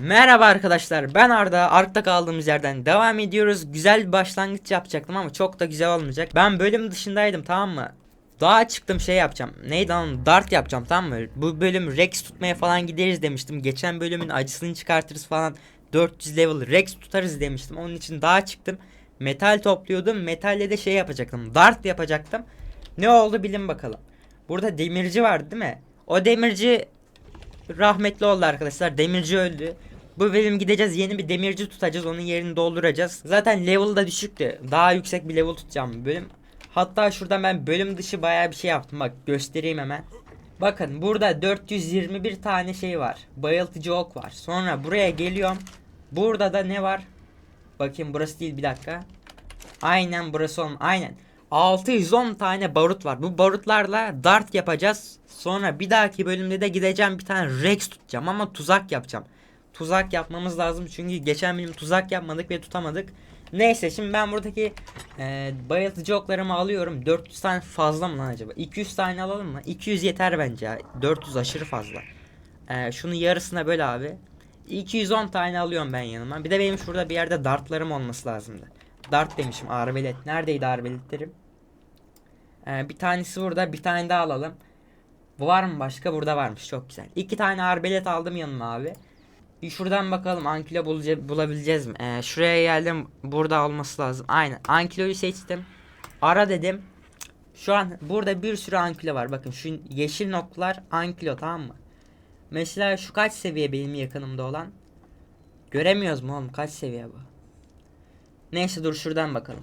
Merhaba arkadaşlar ben Arda. Ark'ta kaldığımız yerden devam ediyoruz. Güzel bir başlangıç yapacaktım ama çok da güzel olmayacak. Ben bölüm dışındaydım tamam mı? Daha çıktım şey yapacağım. Neydi lan? Dart yapacağım tamam mı? Bu bölüm Rex tutmaya falan gideriz demiştim. Geçen bölümün acısını çıkartırız falan. 400 level Rex tutarız demiştim. Onun için daha çıktım. Metal topluyordum. Metalle de şey yapacaktım Dart yapacaktım. Ne oldu bilin bakalım. Burada demirci vardı değil mi? O demirci rahmetli oldu arkadaşlar. Demirci öldü. Bu bölüm gideceğiz yeni bir demirci tutacağız. Onun yerini dolduracağız. Zaten level da düşüktü. Daha yüksek bir level tutacağım bölüm. Hatta şuradan ben bölüm dışı bayağı bir şey yaptım. Bak göstereyim hemen. Bakın burada 421 tane şey var. Bayıltıcı ok var. Sonra buraya geliyorum. Burada da ne var? Bakayım burası değil bir dakika. Aynen burası on. Aynen. 610 tane barut var. Bu barutlarla dart yapacağız. Sonra bir dahaki bölümde de gideceğim bir tane Rex tutacağım ama tuzak yapacağım. Tuzak yapmamız lazım çünkü geçen bölüm tuzak yapmadık ve tutamadık. Neyse şimdi ben buradaki e, bayıltıcı oklarımı alıyorum. 400 tane fazla mı lan acaba? 200 tane alalım mı? 200 yeter bence ya. 400 aşırı fazla. E, şunu yarısına böl abi. 210 tane alıyorum ben yanıma. Bir de benim şurada bir yerde dartlarım olması lazımdı. Dart demişim arbelet. Neredeydi arbeletlerim? Ee, bir tanesi burada bir tane daha alalım. Bu var mı başka? Burada varmış çok güzel. İki tane arbelet aldım yanıma abi. Şuradan bakalım ankilo bulabileceğiz mi? Ee, şuraya geldim burada olması lazım. Aynen ankiloyu seçtim. Ara dedim. Şu an burada bir sürü ankilo var. Bakın şu yeşil noktalar ankilo tamam mı? Mesela şu kaç seviye benim yakınımda olan? Göremiyoruz mu oğlum? Kaç seviye bu? Neyse dur şuradan bakalım.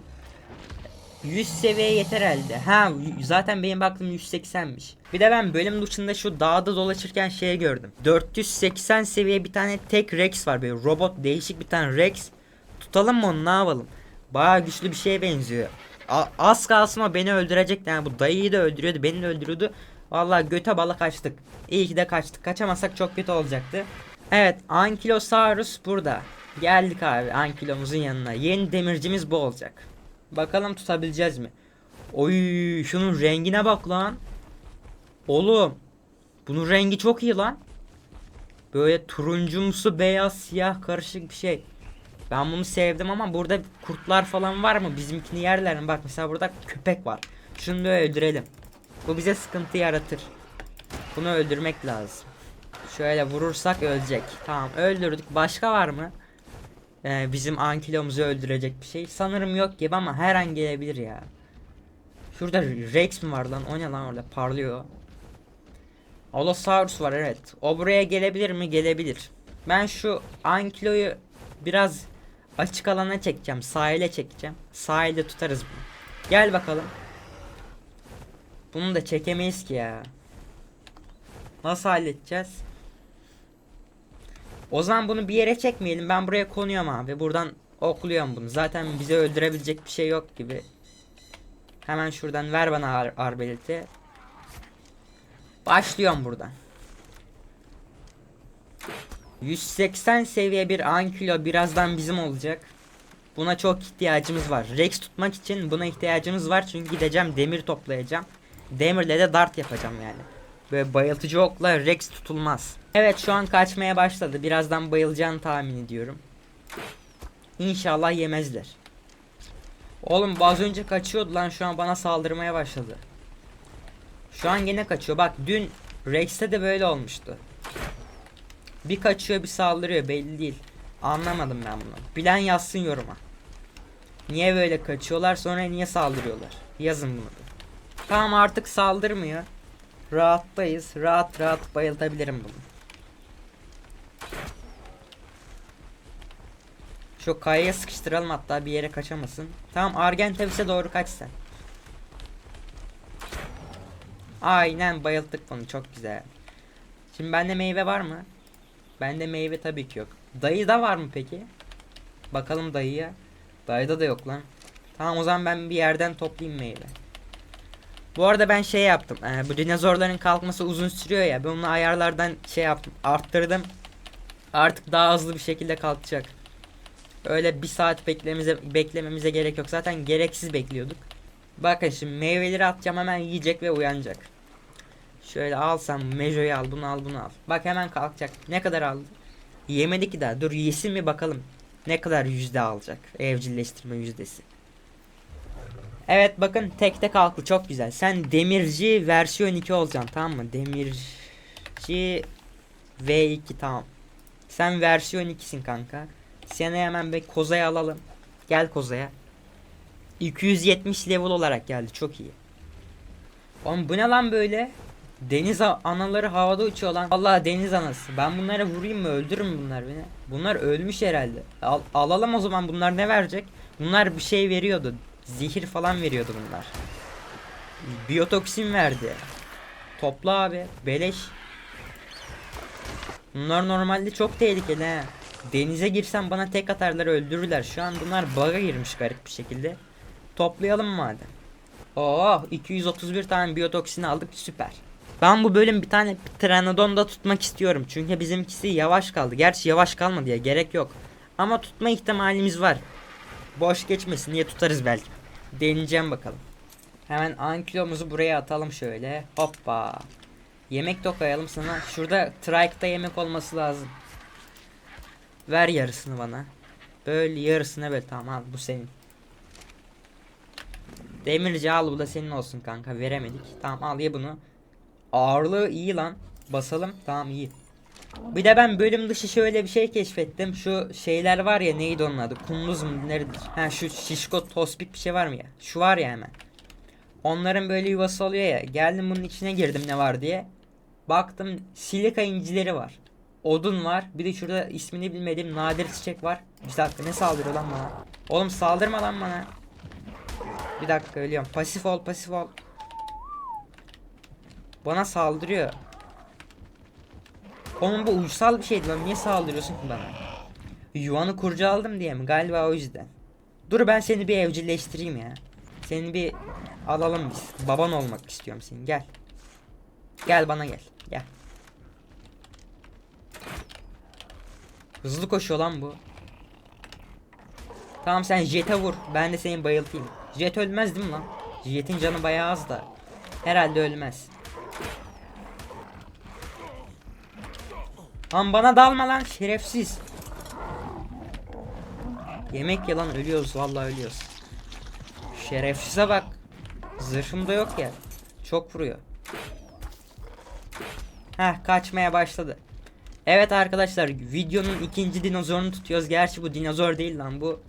100 seviye yeter elde. Ha zaten benim baktığım 180'miş. Bir de ben bölüm dışında şu dağda dolaşırken şey gördüm. 480 seviye bir tane tek Rex var böyle robot değişik bir tane Rex. Tutalım mı onu ne yapalım? Baya güçlü bir şeye benziyor. A- az kalsın o beni öldürecekti. Yani bu dayıyı da öldürüyordu beni de öldürüyordu. Vallahi göte bala kaçtık. İyi ki de kaçtık. Kaçamazsak çok kötü olacaktı. Evet Ankylosaurus burada. Geldik abi Ankylomuzun yanına. Yeni demircimiz bu olacak. Bakalım tutabileceğiz mi? Oy şunun rengine bak lan. Oğlum. Bunun rengi çok iyi lan. Böyle turuncumsu beyaz siyah karışık bir şey. Ben bunu sevdim ama burada kurtlar falan var mı? Bizimkini yerler mi? Bak mesela burada köpek var. Şunu da öldürelim. Bu bize sıkıntı yaratır. Bunu öldürmek lazım. Şöyle vurursak ölecek. Tamam öldürdük. Başka var mı? Ee, bizim ankilomuzu öldürecek bir şey. Sanırım yok gibi ama her an gelebilir ya. Şurada Rex mi var lan? O ne lan orada parlıyor. Allosaurus var evet. O buraya gelebilir mi? Gelebilir. Ben şu ankiloyu biraz açık alana çekeceğim. Sahile çekeceğim. Sahilde tutarız bunu. Gel bakalım. Bunu da çekemeyiz ki ya. Nasıl halledeceğiz? O zaman bunu bir yere çekmeyelim. Ben buraya konuyorum abi. Buradan okluyorum bunu. Zaten bizi öldürebilecek bir şey yok gibi. Hemen şuradan ver bana ar arbeleti. Başlıyorum buradan. 180 seviye bir ankilo birazdan bizim olacak. Buna çok ihtiyacımız var. Rex tutmak için buna ihtiyacımız var. Çünkü gideceğim demir toplayacağım. Demirle de dart yapacağım yani. Böyle bayıltıcı okla Rex tutulmaz. Evet şu an kaçmaya başladı. Birazdan bayılacağını tahmin ediyorum. İnşallah yemezler. Oğlum az önce kaçıyordu lan şu an bana saldırmaya başladı. Şu an yine kaçıyor. Bak dün Rex'te de böyle olmuştu. Bir kaçıyor bir saldırıyor belli değil. Anlamadım ben bunu. Bilen yazsın yoruma. Niye böyle kaçıyorlar sonra niye saldırıyorlar? Yazın bunu. Tamam artık saldırmıyor. Rahattayız. Rahat rahat bayıltabilirim bunu. Şu kayaya sıkıştıralım hatta bir yere kaçamasın. Tamam Argentavis'e doğru kaç sen. Aynen bayılttık bunu çok güzel. Şimdi bende meyve var mı? Bende meyve tabii ki yok. Dayıda var mı peki? Bakalım dayıya. Dayıda da yok lan. Tamam o zaman ben bir yerden toplayayım meyve. Bu arada ben şey yaptım. e, bu dinozorların kalkması uzun sürüyor ya. Ben onu ayarlardan şey yaptım. Arttırdım. Artık daha hızlı bir şekilde kalkacak. Öyle bir saat beklememize, beklememize gerek yok. Zaten gereksiz bekliyorduk. Bakın şimdi meyveleri atacağım hemen yiyecek ve uyanacak. Şöyle al sen Mejo'yu al bunu al bunu al. Bak hemen kalkacak. Ne kadar aldı? Yemedi ki daha. Dur yesin mi bakalım. Ne kadar yüzde alacak. Evcilleştirme yüzdesi. Evet bakın tek tek halkı çok güzel. Sen demirci versiyon 2 olacaksın tamam mı? Demirci V2 tamam. Sen versiyon 2'sin kanka. Seni hemen bir kozaya alalım. Gel kozaya. 270 level olarak geldi çok iyi. Oğlum bu ne lan böyle? Deniz anaları havada uçuyor lan. Allah deniz anası. Ben bunlara vurayım mı? Öldürür bunlar beni? Bunlar ölmüş herhalde. Al- alalım o zaman bunlar ne verecek? Bunlar bir şey veriyordu. Zehir falan veriyordu bunlar. Biyotoksin verdi. Topla abi. Beleş. Bunlar normalde çok tehlikeli he. Denize girsem bana tek atarlar öldürürler. Şu an bunlar bug'a girmiş garip bir şekilde. Toplayalım madem. Oh 231 tane biyotoksin aldık süper. Ben bu bölüm bir tane Pteranodon da tutmak istiyorum. Çünkü bizimkisi yavaş kaldı. Gerçi yavaş kalmadı ya gerek yok. Ama tutma ihtimalimiz var. Boş geçmesin diye tutarız belki. Deneyeceğim bakalım. Hemen ankilomuzu buraya atalım şöyle. Hoppa. Yemek de sana. Şurada trike'da yemek olması lazım. Ver yarısını bana. Böyle yarısını böyle tamam al bu senin. Demirci al bu da senin olsun kanka veremedik. Tamam al ye bunu. Ağırlığı iyi lan. Basalım tamam iyi. Bir de ben bölüm dışı şöyle bir şey keşfettim. Şu şeyler var ya neydi onun adı? Kunduz mu neredir? Ha şu şişko tospik bir şey var mı ya? Şu var ya hemen. Onların böyle yuvası oluyor ya. Geldim bunun içine girdim ne var diye. Baktım silika incileri var. Odun var. Bir de şurada ismini bilmediğim nadir çiçek var. Bir dakika ne saldırıyor lan bana? Oğlum saldırma lan bana. Bir dakika ölüyorum. Pasif ol pasif ol. Bana saldırıyor. Oğlum bu uysal bir şeydi lan. Niye saldırıyorsun ki bana? Yuvanı kurcaladım diye mi? Galiba o yüzden. Dur ben seni bir evcilleştireyim ya. Seni bir alalım biz. Baban olmak istiyorum senin. Gel. Gel bana gel. Gel. Hızlı koşuyor lan bu. Tamam sen jete vur. Ben de seni bayıltayım. Jet ölmez değil mi lan? Jet'in canı bayağı az da. Herhalde ölmez. Lan bana dalma lan şerefsiz. Yemek yalan ölüyoruz vallahi ölüyoruz. Şerefsize bak. Zırhım da yok ya. Çok vuruyor. Heh kaçmaya başladı. Evet arkadaşlar videonun ikinci dinozorunu tutuyoruz. Gerçi bu dinozor değil lan bu.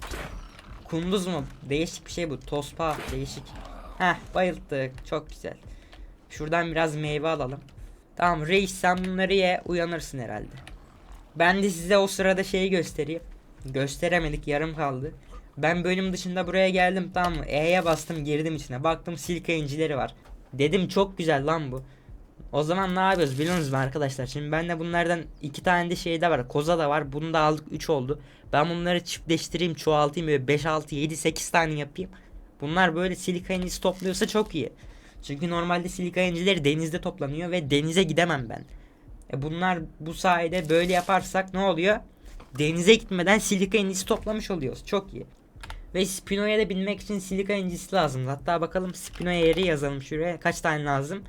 Kunduz mu? Değişik bir şey bu. Tospa değişik. Heh bayılttık. Çok güzel. Şuradan biraz meyve alalım. Tamam reis sen bunları ye uyanırsın herhalde. Ben de size o sırada şeyi göstereyim. Gösteremedik yarım kaldı. Ben bölüm dışında buraya geldim tamam mı? E'ye bastım girdim içine. Baktım silka incileri var. Dedim çok güzel lan bu. O zaman ne yapıyoruz biliyorsunuz mu arkadaşlar? Şimdi bende bunlardan iki tane de şey de var. Koza da var. Bunu da aldık 3 oldu. Ben bunları çiftleştireyim, çoğaltayım böyle 5 6 7 8 tane yapayım. Bunlar böyle silika incisi topluyorsa çok iyi. Çünkü normalde silika incileri denizde toplanıyor ve denize gidemem ben. E bunlar bu sayede böyle yaparsak ne oluyor? Denize gitmeden silika incisi toplamış oluyoruz. Çok iyi. Ve Spino'ya da binmek için silika incisi lazım. Hatta bakalım Spino'ya yeri yazalım şuraya. Kaç tane lazım?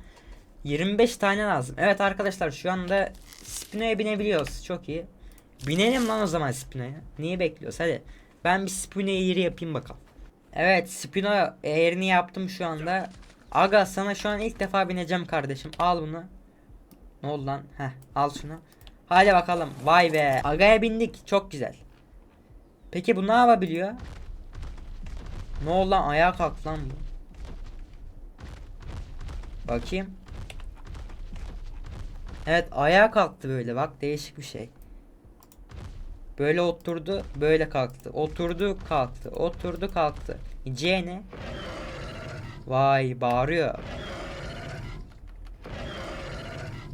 25 tane lazım. Evet arkadaşlar şu anda Spino'ya binebiliyoruz. Çok iyi. Binelim lan o zaman Spino'ya. Niye bekliyoruz? Hadi. Ben bir Spino'ya yeri yapayım bakalım. Evet Spino eğerini yaptım şu anda. Aga sana şu an ilk defa bineceğim kardeşim. Al bunu. Ne oldu lan? Heh al şunu. Hadi bakalım. Vay be. Aga'ya bindik. Çok güzel. Peki bu ne yapabiliyor? Ne oldu lan? Ayağa kalktı lan bu. Bakayım. Evet ayağa kalktı böyle bak değişik bir şey. Böyle oturdu böyle kalktı. Oturdu kalktı. Oturdu kalktı. C ne? Vay bağırıyor.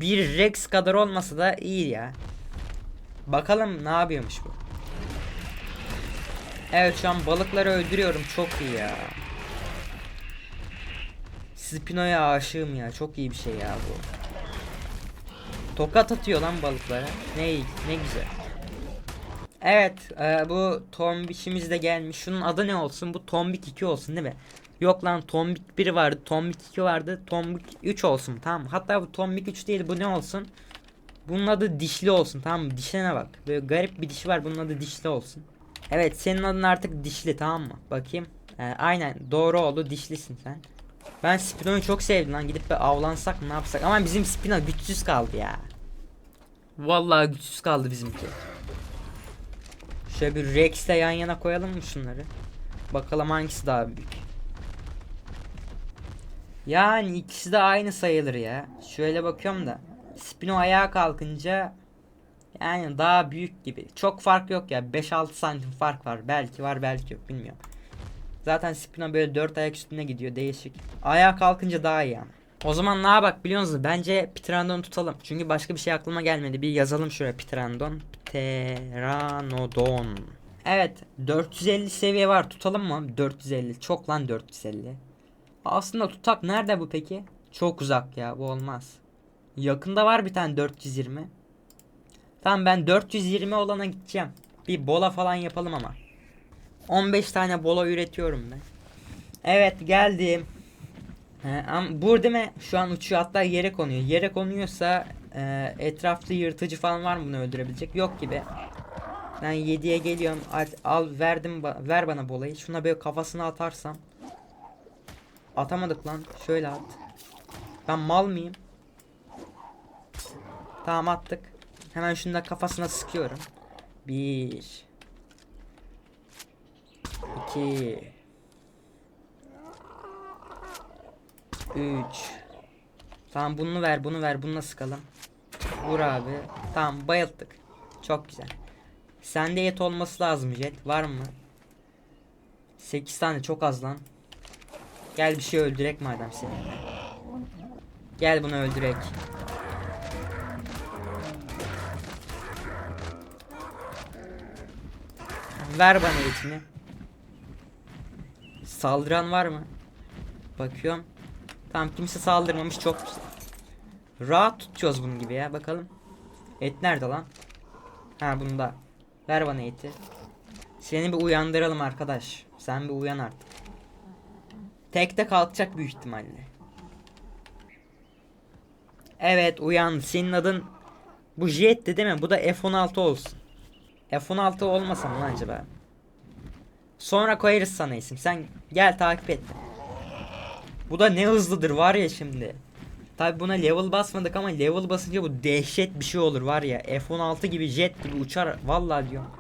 Bir Rex kadar olmasa da iyi ya. Bakalım ne yapıyormuş bu. Evet şu an balıkları öldürüyorum çok iyi ya. Spino'ya aşığım ya çok iyi bir şey ya bu. Tokat atıyor lan balıklara. Ne iyi, ne güzel. Evet, e, bu tombikimiz de gelmiş. Şunun adı ne olsun? Bu tombik 2 olsun değil mi? Yok lan tombik 1 vardı, tombik 2 vardı, tombik 3 olsun tamam? Hatta bu tombik 3 değil bu ne olsun? Bunun adı dişli olsun tamam mı? Dişine bak. Böyle garip bir dişi var bunun adı dişli olsun. Evet senin adın artık dişli tamam mı? Bakayım. Ee, aynen doğru oldu dişlisin sen. Ben Spino'yu çok sevdim lan gidip bir avlansak mı ne yapsak ama bizim Spino güçsüz kaldı ya. Vallahi güçsüz kaldı bizimki. Şöyle bir Rex'le yan yana koyalım mı şunları? Bakalım hangisi daha büyük. Yani ikisi de aynı sayılır ya. Şöyle bakıyorum da. Spino ayağa kalkınca yani daha büyük gibi. Çok fark yok ya. 5-6 santim fark var. Belki var belki yok bilmiyorum. Zaten Spino böyle 4 ayak üstüne gidiyor değişik. Ayağa kalkınca daha iyi ama. O zaman ne bak biliyor? Bence Pteranodon tutalım. Çünkü başka bir şey aklıma gelmedi. Bir yazalım şuraya Pteranodon. Pteranodon. Evet 450 seviye var tutalım mı? 450 çok lan 450. Aslında tutak nerede bu peki? Çok uzak ya bu olmaz. Yakında var bir tane 420. Tamam ben 420 olana gideceğim. Bir bola falan yapalım ama. 15 tane bola üretiyorum ben. Evet geldim. He, ama burada mi? Şu an uçuyor hatta yere konuyor. Yere konuyorsa e, etrafta yırtıcı falan var mı bunu öldürebilecek? Yok gibi. Ben 7'ye geliyorum. Al, al verdim ba- ver bana bolayı. Şuna böyle kafasına atarsam. Atamadık lan. Şöyle at. Ben mal mıyım? Tamam attık. Hemen şunu da kafasına sıkıyorum. Bir. İki. Üç. Tamam bunu ver bunu ver bununla sıkalım. Vur abi. Tamam bayılttık. Çok güzel. Sende et olması lazım Jet. Var mı? 8 tane çok az lan. Gel bir şey öldürek madem seni. Gel bunu öldürek. Ver bana etini. Saldıran var mı? Bakıyorum. Tamam kimse saldırmamış çok. Rahat tutuyoruz bunun gibi ya bakalım. Et nerede lan? Ha bunda. Ver bana eti. Seni bir uyandıralım arkadaş. Sen bir uyan artık. Tekte kalkacak büyük ihtimalle. Evet uyan. Senin adın bu Jet'ti değil mi? Bu da F16 olsun. F16 olmasam lan acaba? Sonra koyarız sana isim. Sen gel takip et. Bu da ne hızlıdır var ya şimdi. Tabi buna level basmadık ama level basınca bu dehşet bir şey olur var ya. F16 gibi jet gibi uçar. Vallahi diyorum.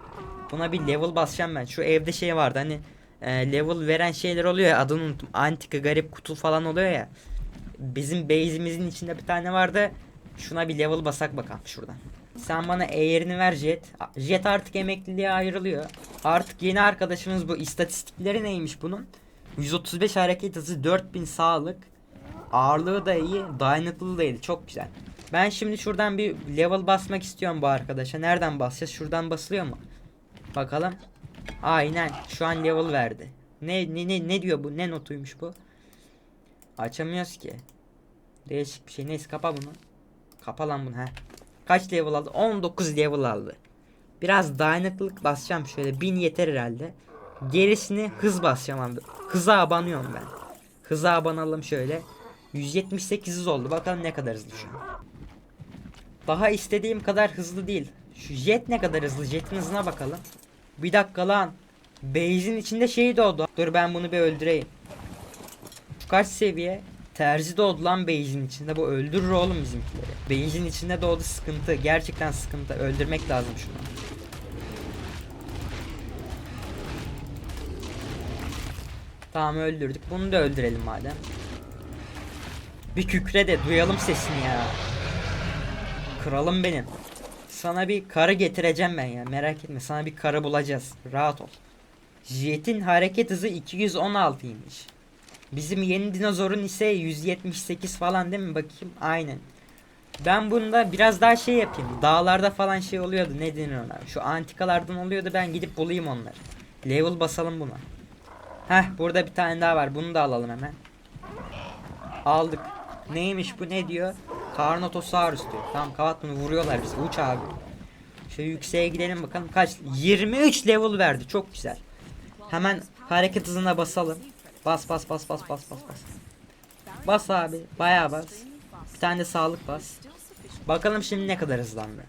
Buna bir level basacağım ben. Şu evde şey vardı hani e, level veren şeyler oluyor ya adını unuttum. Antika garip kutu falan oluyor ya. Bizim base'imizin içinde bir tane vardı. Şuna bir level basak bakalım şuradan. Sen bana eğerini ver Jet. Jet artık emekliliğe ayrılıyor. Artık yeni arkadaşımız bu. İstatistikleri neymiş bunun? 135 hareket hızı, 4000 sağlık. Ağırlığı da iyi, dayanıklılığı da. Çok güzel. Ben şimdi şuradan bir level basmak istiyorum bu arkadaşa. Nereden basacağız? Şuradan basılıyor mu? Bakalım. Aynen. Şu an level verdi. Ne ne ne, ne diyor bu? Ne notuymuş bu? Açamıyoruz ki. Değişik bir şey. Neyse kapa bunu. Kapa lan bunu he. Kaç level aldı? 19 level aldı. Biraz dayanıklılık basacağım şöyle. 1000 yeter herhalde. Gerisini hız basacağım abi. Hıza abanıyorum ben. Hıza abanalım şöyle. 178 hız oldu. Bakalım ne kadar hızlı şu an. Daha istediğim kadar hızlı değil. Şu jet ne kadar hızlı? Jetin hızına bakalım. Bir dakika lan. Base'in içinde şey doğdu. Dur ben bunu bir öldüreyim. Şu kaç seviye? Terzi doğdu lan base'in içinde. Bu öldürür oğlum bizimkileri. Base'in içinde doğdu sıkıntı. Gerçekten sıkıntı. Öldürmek lazım şunu. Tamam öldürdük. Bunu da öldürelim madem. Bir kükre de duyalım sesini ya. Kralım benim. Sana bir karı getireceğim ben ya. Merak etme. Sana bir karı bulacağız. Rahat ol. Jet'in hareket hızı 216'ymış. Bizim yeni dinozorun ise 178 falan değil mi? Bakayım. Aynen. Ben bunda biraz daha şey yapayım. Dağlarda falan şey oluyordu. Ne denir ona? Şu antikalardan oluyordu. Ben gidip bulayım onları. Level basalım buna. Heh burada bir tane daha var. Bunu da alalım hemen. Aldık. Neymiş bu ne diyor? Carnotosaurus diyor. Tamam bunu vuruyorlar bizi. Uç abi. Şöyle yükseğe gidelim bakalım kaç. 23 level verdi. Çok güzel. Hemen hareket hızına basalım. Bas bas bas bas bas bas bas. Bas abi. Bayağı bas. Bir tane de sağlık bas. Bakalım şimdi ne kadar hızlandı.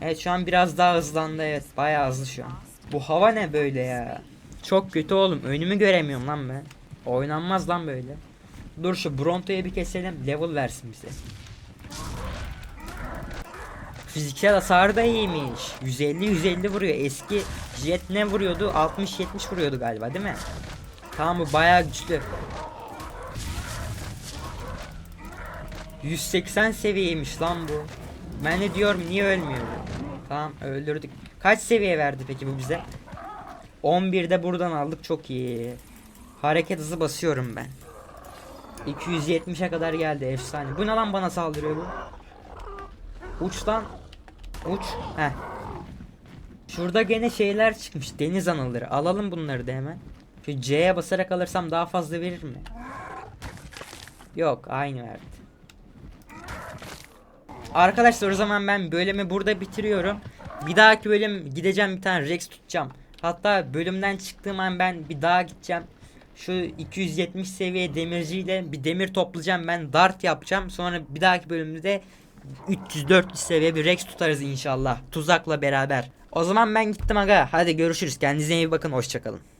Evet şu an biraz daha hızlandı evet bayağı hızlı şu an. Bu hava ne böyle ya? Çok kötü oğlum önümü göremiyorum lan ben. Oynanmaz lan böyle. Dur şu Bronto'yu bir keselim level versin bize. Fiziksel hasarı da iyiymiş. 150-150 vuruyor. Eski jet ne vuruyordu? 60-70 vuruyordu galiba değil mi? Tamam bu bayağı güçlü. 180 seviyeymiş lan bu. Ben de diyorum niye ölmüyor bu? Tamam öldürdük. Kaç seviye verdi peki bu bize? 11'de buradan aldık çok iyi. Hareket hızı basıyorum ben. 270'e kadar geldi efsane. Bu ne lan bana saldırıyor bu? Uç lan. Uç. Heh. Şurada gene şeyler çıkmış. Deniz anıları. Alalım bunları da hemen. Şu C'ye basarak alırsam daha fazla verir mi? Yok aynı verdi. Arkadaşlar o zaman ben bölümü burada bitiriyorum. Bir dahaki bölüm gideceğim bir tane Rex tutacağım. Hatta bölümden çıktığım an ben bir daha gideceğim. Şu 270 seviye demirciyle bir demir toplayacağım ben dart yapacağım. Sonra bir dahaki bölümde de 300-400 seviye bir Rex tutarız inşallah. Tuzakla beraber. O zaman ben gittim aga. Hadi görüşürüz. Kendinize iyi bakın. Hoşçakalın.